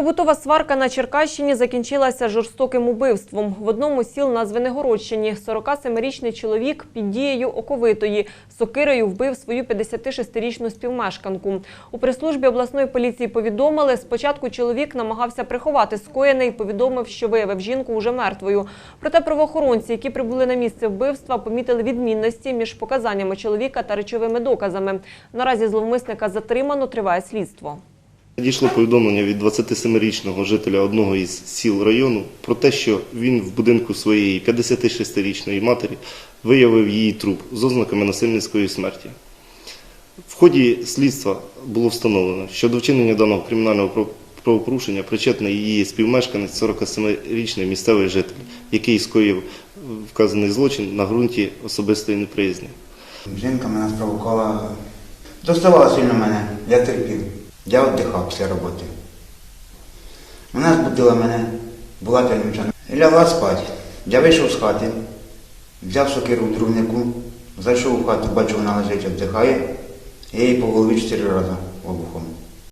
Побутова сварка на Черкащині закінчилася жорстоким убивством. В одному з сіл на Звенигородщині 47-річний чоловік під дією оковитої сокирою вбив свою 56-річну співмешканку. У прес-службі обласної поліції повідомили, спочатку чоловік намагався приховати скоєне і повідомив, що виявив жінку уже мертвою. Проте правоохоронці, які прибули на місце вбивства, помітили відмінності між показаннями чоловіка та речовими доказами. Наразі зловмисника затримано, триває слідство. Надійшло повідомлення від 27-річного жителя одного із сіл району про те, що він в будинку своєї 56-річної матері виявив її труп з ознаками насильницької смерті. В ході слідства було встановлено, що до вчинення даного кримінального правопорушення причетний її співмешканець 47-річний місцевий житель, який скоїв вказаний злочин на ґрунті особистої неприязні. Жінка мене спровокувала, доставала сильно мене, я терпів. Я віддихав після роботи. Вона збудила мене, була п'янюча. Лягла спати. Я вийшов з хати, взяв сокиру в трубнику, зайшов у хату, бачу, вона лежить, віддихає. Я її по голові чотири рази обухом.